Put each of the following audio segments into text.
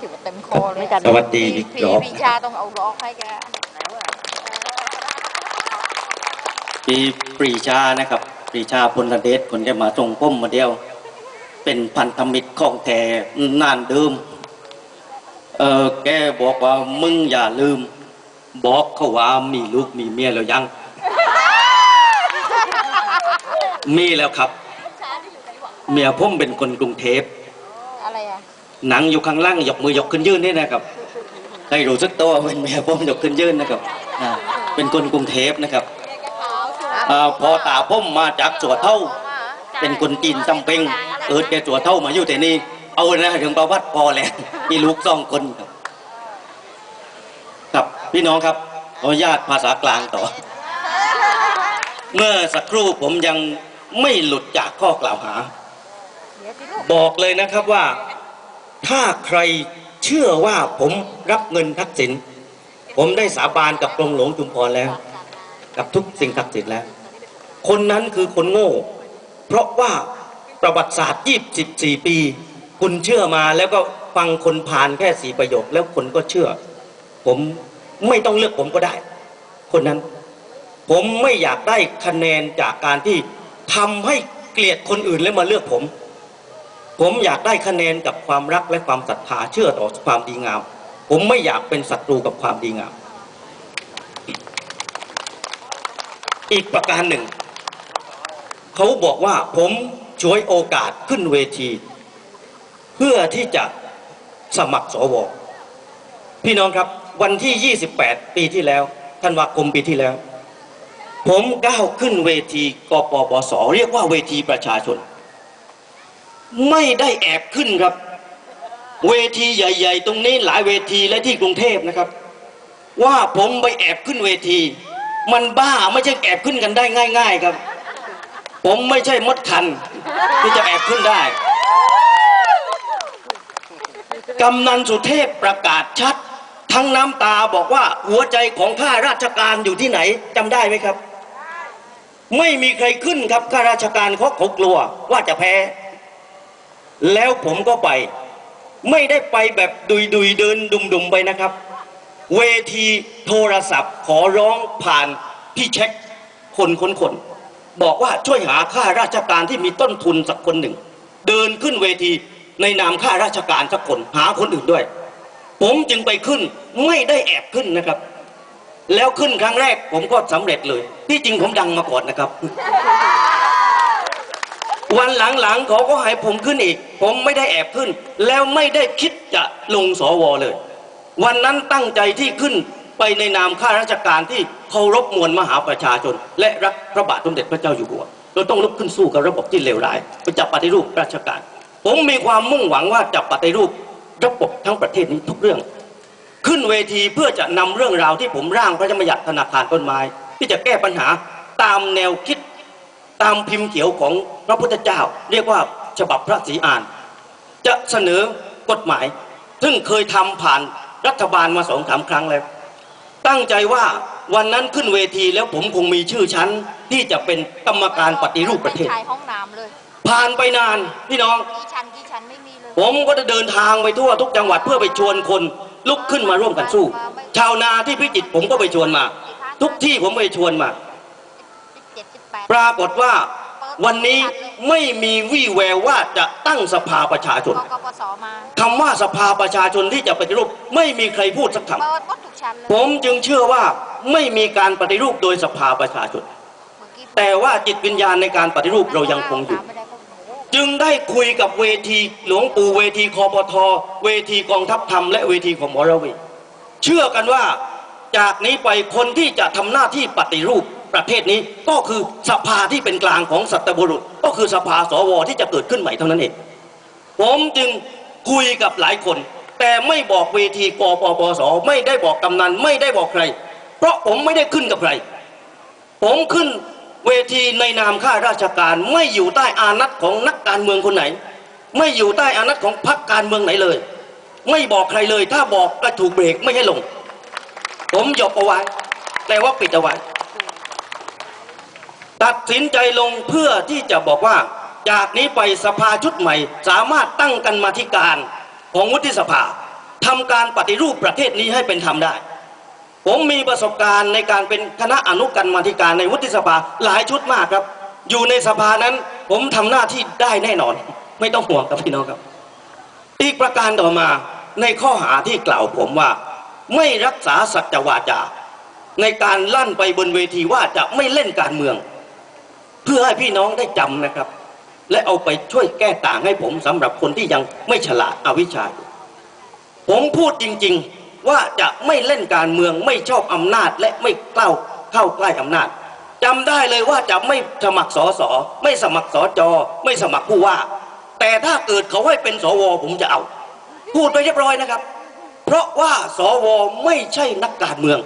ถือว่าเต็มคอเลยสวัสดีพี่อีกรอบพี่ชาต้องเอาล็อกให้แกปีปรีชานะครับ ปรีชาพลเดชคนแกมาส่งพุ่มมาเดียว เป็นพันธมิตรของแกนานเดิม เออแกบอกว่ามึงอย่าลืม บอกเขาว่ามีลูกมีเมียแล้วยัง มีแล้วครับ เมียผมเป็นคนกรุงเทพอะไรอะ หนังอยู่ข้างล่างยกมือยกขึ้นยื่นนี่นะครับให้รู้สึกตัวเป็นเมียผมยกขึ้นยื่นนะครับอ่าเป็นคนกรุงเทพนะครับอ่าพอตาผมมาจากสัวเท่า เป็นคนจีนจำเป็นเกิดแกสัวเท่ามาอยู่แต่นี่เอานะถึงประวัติพอแล้วมีลูกสองคนครับครับพี่น้องครับขออนุญาตภาษากลางต่อ เมื่อสักครู่ผมยังไม่หลุดจากข้อกล่าวหาเดี๋ยวสิลูกบอกเลยนะครับว่า ถ้าใครเชื่อว่าผมรับเงินทักษิณผมได้สาบานกับกรมหลวงจุมพรแล้ว กับทุกสิ่งศักดิ์สิทธิ์แล้ว คนนั้นคือคนโง่ เพราะว่าประวัติศาสตร์24ปี คุณเชื่อมาแล้วก็ฟังคนผ่านแค่สีประโยคแล้วคนก็เชื่อ ผมไม่ต้องเลือกผมก็ได้ คนนั้น ผมไม่อยากได้คะแนนจากการที่ทำให้เกลียดคนอื่นแล้วมาเลือกผม ผมอยากได้คะแนนกับความรักและความศรัทธาเชื่อต่อความดีงาม ผมไม่อยากเป็นศัตรูกับความดีงาม อีกประการหนึ่ง เขาบอกว่าผมช่วยโอกาสขึ้นเวที เพื่อที่จะสมัครสว พี่น้องครับวันที่ 28 ปีที่แล้วธันวาคมปีที่แล้ว ผมก้าวขึ้นเวทีกปปสเรียกว่าเวทีประชาชน ไม่ได้แอบขึ้นครับ เวทีใหญ่ ๆ ตรงนี้หลายเวทีและที่กรุงเทพนะครับ ว่าผมไปแอบขึ้นเวที มันบ้าไม่ใช่แอบขึ้นกันได้ง่าย ๆครับ ผมไม่ใช่มดคัน ที่จะแอบขึ้นได้กำนันสุเทพประกาศชัด ทั้งน้ำตาบอกว่าหัวใจของข้าราชการอยู่ที่ไหนจำได้ไหมครับ ไม่มีใครขึ้นครับข้าราชการเขาเขากลัวว่าจะแพ้ แล้วผมก็ไป ไม่ได้ไปแบบดุยดุยเดินดุมดุมๆไปนะครับ เวทีโทรศัพท์ขอร้องผ่านพี่เช็คคนคนคนบอกว่าช่วยหาข้าราชการที่มีต้นทุนสักคนหนึ่ง เดินขึ้นเวทีในนามข้าราชการสักคนหาคนอื่นด้วย ผมจึงไปขึ้นไม่ได้แอบขึ้นนะครับ แล้วขึ้นครั้งแรกผมก็สำเร็จเลย ที่จริงผมดังมาก่อนนะครับ วันหลังๆเขาก็ให้ผมขึ้นอีก ผมไม่ได้แอบขึ้น แล้วไม่ได้คิดจะลงสวเลย วันนั้นตั้งใจที่ขึ้นไปในนามข้าราชการที่เคารพมวลมหาประชาชน และรักพระบาทสมเด็จพระเจ้าอยู่หัวเราต้องลุกขึ้นสู้กับระบบที่เลวร้ายไปจับปฏิรูปราชการ ผมมีความมุ่งหวังว่าจะปฏิรูประบบทั้งประเทศนี้ทุกเรื่อง ขึ้นเวทีเพื่อจะนำเรื่องราวที่ผมร่างพระราชบัญญัติธนาคารต้นไม้ ที่จะแก้ปัญหาตามแนวคิด ตามพิมพ์เขียวของพระพุทธเจ้า เรียกว่าฉบับพระศรีอาน จะเสนอกฎหมาย ซึ่งเคยทำผ่านรัฐบาลมาสองสามครั้งแล้ว ตั้งใจว่าวันนั้นขึ้นเวทีแล้วผมคงมีชื่อชั้น ที่จะเป็นกรรมการปฏิรูปประเทศไม่ใช่ห้องน้ำเลย ผ่านไปนานพี่น้อง กี่ชั้นกี่ชั้นไม่มีเลยผมก็จะเดินทางไปทั่วทุกจังหวัดเพื่อไปชวนคนลุกขึ้นมาร่วมกันสู้ ชาวนาที่พิจิตรผมก็ไปชวนมา ทุกที่ผมไปชวนมาสิบเจ็ดสิบแปดปรากฏว่าวันนี้ไม่มีวี่แววว่าจะตั้งสภาประชาชนกกปสมาคำว่าสภาประชาชนที่จะปฏิรูปไม่มีใครพูดสักคเปิดหมดทุกชั้นเลยำผมจึงเชื่อว่าไม่มีการปฏิรูปโดยสภาประชาชนเมื่อกี้แต่ว่าจิตวิญญาณในการปฏิรูปเรายังคงอยู่ไม่ได้ก็โอ้โหจึงได้คุยกับเวทีหลวงปู่เวทีคอปทเวทีกองทัพธรรมและเวทีของหมอระวีเชื่อกันว่าจากนี้ไปคนที่จะทำหน้าที่ปฏิรูป ประเทศนี้ก็คือสภาที่เป็นกลางของสัตบุรุษ ก็คือสภาสวที่จะเกิดขึ้นใหม่เท่านั้นเองผมจึงคุยกับหลายคน แต่ไม่บอกเวทีกปปสไม่ได้บอกกำนันไม่ได้บอกใคร เพราะผมไม่ได้ขึ้นกับใคร ผมขึ้นเวทีในนามข้าราชการไม่อยู่ใต้อานัตของนักการเมืองคนไหน ไม่อยู่ใต้อานัตของพรรคการเมืองไหนเลย ไม่บอกใครเลยถ้าบอกก็ถูกเบรกไม่ให้ลง ผมหยบเอาไว้แต่ว่าปิดเอาไว้ ตัดสินใจลงเพื่อที่จะบอกว่า จากนี้ไปสภาชุดใหม่ สามารถตั้งกันมาธิการของวุฒิสภาทำการปฏิรูปประเทศนี้ให้เป็นธรรมได้ ผมมีประสบการณ์ในการเป็นคณะอนุกรรมาธิการในวุฒิสภาหลายชุดมากครับ อยู่ในสภานั้นผมทำหน้าที่ได้แน่นอน ไม่ต้องห่วงครับพี่น้องครับ อีกประการต่อมาในข้อหาที่กล่าวผมว่า ไม่รักษาสัจวาจาในการลั่นไปบนเวทีว่าจะไม่เล่นการเมือง เพื่อให้พี่น้องได้จำนะครับ และเอาไปช่วยแก้ต่างให้ผมสำหรับคนที่ยังไม่ฉลาดอวิชชาผมพูดจริง ๆว่าจะไม่เล่นการเมืองไม่ชอบอำนาจและไม่เก้าเข้าใกล้อำนาจจำได้เลยว่าจะไม่สมัครสอสอไม่สมัครสอจอไม่สมัครผู้ว่า แต่ถ้าเกิดเขาให้เป็นสวผมจะเอา พูดไปเรียบร้อยนะครับ เพราะว่าสวไม่ใช่นักการเมือง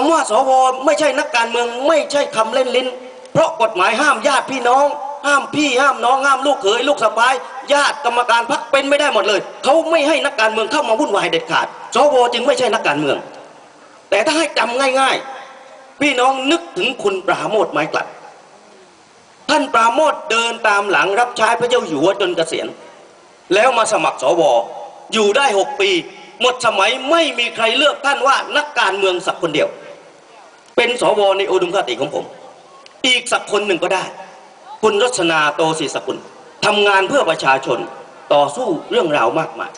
คำว่าสวไม่ใช่นักการเมืองไม่ใช่คำเล่นลิ้น เพราะกฎหมายห้ามญาติพี่น้อง ห้ามพี่ห้ามน้องห้ามลูกเขยลูกสะพ้ายญาติกรรมการพักเป็นไม่ได้หมดเลยเขาไม่ให้นักการเมืองเข้ามาวุ่นวายเด็ดขาด สวจึงไม่ใช่นักการเมือง แต่ถ้าให้จำง่าย ๆ พี่น้องนึกถึงคุณปราโมทไม้กลัด ท่านปราโมทเดินตามหลังรับใช้พระเจ้าอยู่หัวจนเกษียณแล้วมาสมัครสวอยู่ได้หกปี หมดสมัยไม่มีใครเลือกท่านว่านักการเมืองสักคนเดียว เป็นสวในอุดมคติของผม อีกสักคนหนึ่งก็ได้ คุณรัชนาโตศิสกุลทำงานเพื่อประชาชนต่อสู้เรื่องราวมากมาย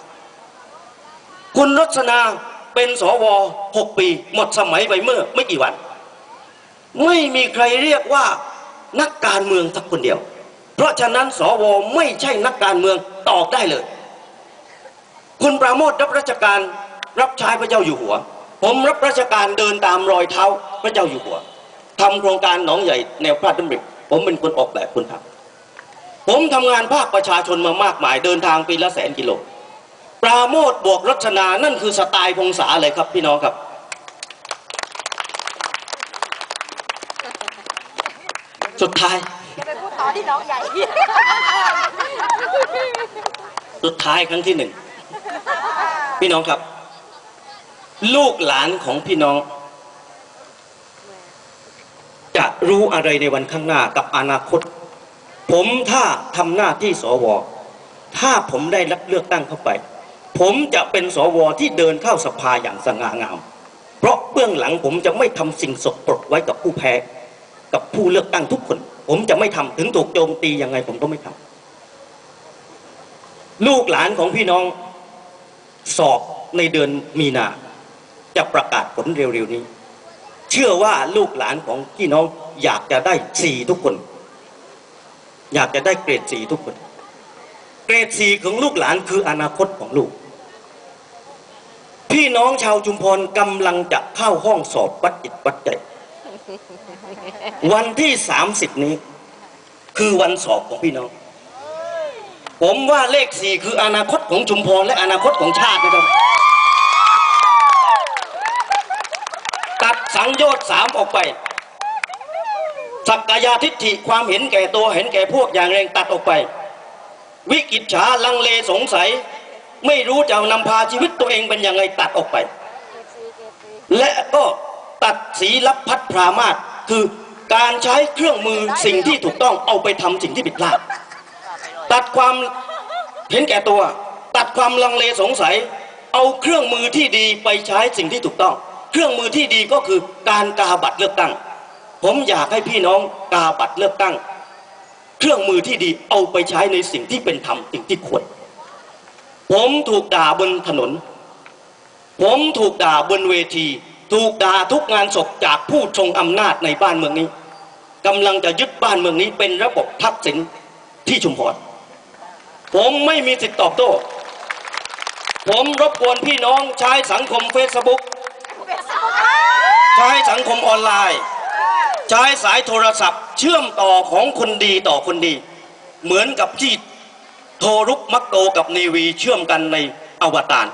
คุณรัชนาเป็นสวหกปี หมดสมัยไปเมื่อไม่กี่วัน ไม่มีใครเรียกว่านักการเมืองสักคนเดียว เพราะฉะนั้นสวไม่ใช่นักการเมืองตอบได้เลย คุณปราโมทรับราชการรับใช้พระเจ้าอยู่หัว ผมรับราชการเดินตามรอยเท้า พระเจ้าอยู่หัวทำโครงการหนองใหญ่แนวพระราชดำริผมเป็นคนออกแบบคนทำผมทำงานภาคประชาชนมามากมายเดินทางปีละแสนกิโลปราโมทบวกรัชนานั่นคือสไตล์พงษาเลยครับพี่น้องครับ สุดท้ายจะไปพูดต่อที่น้องใหญ่ สุดท้ายครั้งที่หนึ่ง พี่น้องครับ ลูกหลานของพี่น้อง จะ รู้อะไรในวันข้างหน้ากับอนาคต ผมถ้าทำหน้าที่สว ถ้าผมได้รับเลือกตั้งเข้าไป ผมจะเป็นสวที่เดินเข้าสภาอย่างสง่างาม เพราะเบื้องหลังผมจะไม่ทำสิ่งสกปรกไว้กับผู้แพ้ กับผู้เลือกตั้งทุกคน ผมจะไม่ทำถึงถูกโจมตียังไงผมก็ไม่ทำลูกหลานของพี่น้องสอบในเดือนมีนา จะประกาศผลเร็วๆนี้ เชื่อว่าลูกหลานของพี่น้อง อยากจะได้สี่ทุกคน อยากจะได้เกรดสี่ทุกคน เกรดสี่ของลูกหลานคืออนาคตของลูก พี่น้องชาวชุมพรกำลังจะเข้าห้องสอบวัดจิตวัดใจ วันที่สามสิบนี้ คือวันสอบของพี่น้อง ผมว่าเลขสี่คืออนาคตของชุมพรและอนาคตของชาตินะครับตัดสังโยชน์สามออกไป สักกายาทิฏฐิความเห็นแก่ตัวเห็นแก่พวกอย่างแรงตัดออกไป วิกิจฉาลังเลสงสัย ไม่รู้จะนำพาชีวิตตัวเองเป็นยังไงตัดออกไป และก็ตัดสีลับพัดพรามาสคือการใช้เครื่องมือสิ่งที่ถูกต้องเอาไปทำสิ่งที่ผิดพลาด ตัดความเห็นแก่ตัว ตัดความลังเลสงสัย เอาเครื่องมือที่ดีไปใช้สิ่งที่ถูกต้อง เครื่องมือที่ดีก็คือการกาบัตรเลือกตั้ง ผมอยากให้พี่น้องกาบัตรเลือกตั้ง เครื่องมือที่ดีเอาไปใช้ในสิ่งที่เป็นธรรมสิ่งที่ควร ผมถูกด่าบนถนน ผมถูกด่าบนเวที ถูกด่าทุกงานศพจากผู้ทรงอำนาจในบ้านเมืองนี้กำลังจะยึดบ้านเมืองนี้เป็นระบบทักษิณที่ชุมพรผมไม่มีสิทธิตอบโต้ ผมรบกวนพี่น้องใช้สังคมเฟซบุ๊กใช้สังคมออนไลน์ ใช้สายโทรศัพท์ เชื่อมต่อของคนดีต่อคนดี เหมือนกับที่โทรุกมักโตกับเนวีเชื่อมกันในอวตาร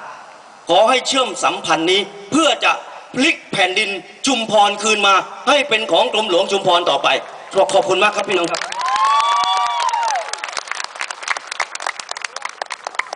ขอให้เชื่อมสัมพันธ์นี้เพื่อจะพลิกแผ่นดินชุมพรคืนมา ให้เป็นของกรมหลวงชุมพรต่อไปขอบคุณมากครับพี่น้องครับ